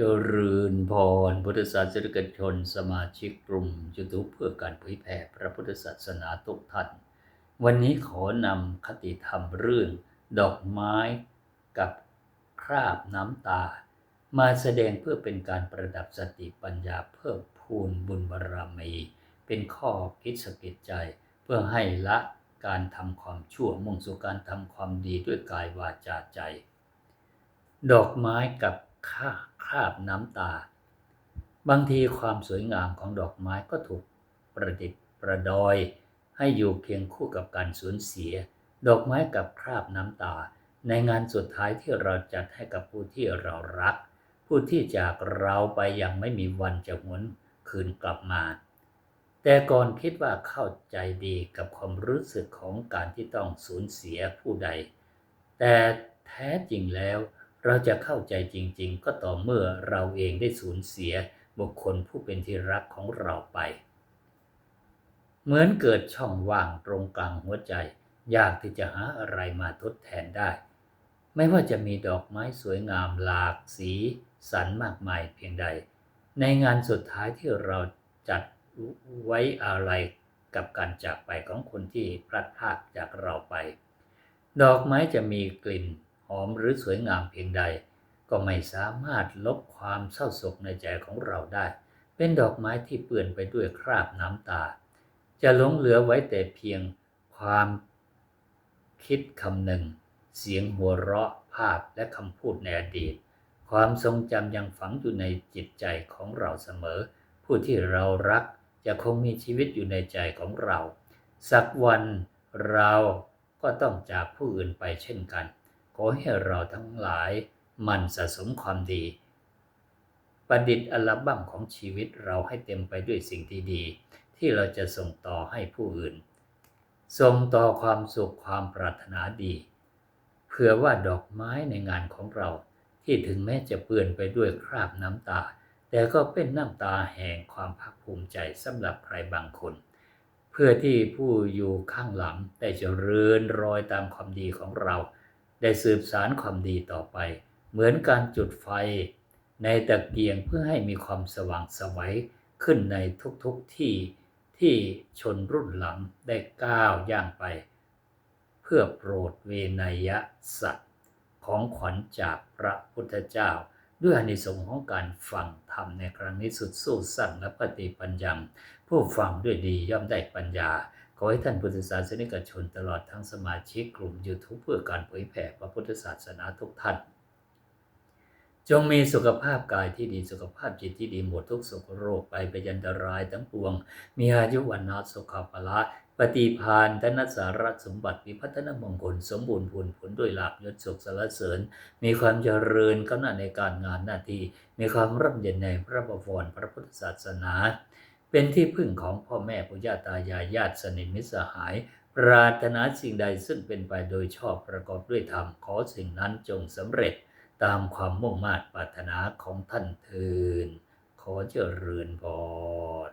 เจริญพรพุทธศาสนิกชน สมาชิกกลุ่มยูทูบเพื่อการเผยแผ่พระพุทธศาสนาทุกท่าน วันนี้ขอนำคติธรรมเรื่องดอกไม้กับคราบน้ำตา มาแสดงเพื่อเป็นการประดับสติปัญญาเพิ่มพูนบุญบารรมี เป็นข้อคิดสะกิดใจ เพื่อให้ละการทำความชั่วมุ่งสู่การทำความดีด้วยกายวาจาใจ ดอกไม้กับ ข้าคราบน้ำตา บางทีความสวยงามของดอกไม้ก็ถูกประดิษฐ์ประดอย ให้อยู่เคียงคู่กับการสูญเสีย ดอกไม้กับคราบน้ำตา ในงานสุดท้ายที่เราจัดให้กับผู้ที่เรารัก ผู้ที่จากเราไปยังไม่มีวันจะหวนคืนกลับมา แต่ก่อนคิดว่าเข้าใจดีกับความรู้สึกของการที่ต้องสูญเสียผู้ใด แต่แท้จริงแล้ว เราจะเข้าใจจริง ๆ ก็ต่อเมื่อเราเองได้สูญเสียบุคคลผู้เป็นที่รักของเราไป เหมือนเกิดช่องว่างตรงกลางหัวใจ ยากที่จะหาอะไรมาทดแทนได้ ไม่ว่าจะมีดอกไม้สวยงามหลากสีสันมากมายเพียงใด ในงานสุดท้ายที่เราจัดไว้อะไรกับการจากไปของคนที่พลัดพรากจากเราไป ดอกไม้จะมีกลิ่น หอมหรือสวยงามเพียงใด ก็ไม่สามารถลบความเศร้าโศกในใจของเราได้ เป็นดอกไม้ที่เปื้อนไปด้วยคราบน้ำตา จะหลงเหลือไว้แต่เพียงความคิดคำหนึ่ง เสียงหัวเราะภาพและคำพูดในอดีต ความทรงจำยังฝังอยู่ในจิตใจของเราเสมอ ผู้ที่เรารักจะคงมีชีวิตอยู่ในใจของเรา สักวันเราก็ต้องจากผู้อื่นไปเช่นกัน ขอให้เราทั้งหลายมันสะสมความดี ประดิษฐ์อัลบั้มของชีวิตเราให้เต็มไปด้วยสิ่งที่ดี ที่เราจะส่งต่อให้ผู้อื่น ส่งต่อความสุขความปรารถนาดีเผื่อว่าดอกไม้ในงานของเรา ที่ถึงแม้จะเปื้อนไปด้วยคราบน้ำตา แต่ก็เป็นน้ำตาแห่งความภาคภูมิใจสำหรับใครบางคน เพื่อที่ผู้อยู่ข้างหลังได้เจริญรอยตามความดีของเรา ได้สืบสารความดีต่อไป เหมือนการจุดไฟ ในตะเกียงเพื่อให้มีความสว่างไสวัยขึ้นในทุกๆทที่ที่ชนรุ่นหลังได้ก้าวย่างไป เพื่อโปรดเวนยสัตว์ของขวัญจากพระพุทธเจ้า ด้วยอานิสงส์ของการฟังธรรมในครั้งนี้สุดสู้สั่งและปฏิปัญญาผู้ฟังด้วยดีย่อมได้ปัญญา ขอให้ท่านพุทธศาสนิกชนตลอดทั้งสมาชิกกลุ่ม YouTube เพื่อการเผยแผ่พระพุทธศาสนาทุกท่าน จงมีสุขภาพกายที่ดีสุขภาพจิตที่ดีหมดทุกโศกโรคไปไปยันตรายทั้งปวง มีอายุวันนาสุขภาละปฏิพานธนสารสมบัติวิพัฒนมงคลสมบูรณ์ผลผลด้วยลาบยศสุขสารเสริญ มีความเจริญก้าวหน้าในการงานหน้าที่ มีความร่มเย็นในพระบวรพระพุทธศาสนา เป็นที่พึ่งของพ่อแม่ปุญญาตายายญาติสนิทมิตรสหาย ปรารถนาสิ่งใดซึ่งเป็นไปโดยชอบประกอบด้วยธรรมขอสิ่งนั้นจงสำเร็จตามความมุ่งมา่ปรารถนาของท่านเทินขอเจริญพร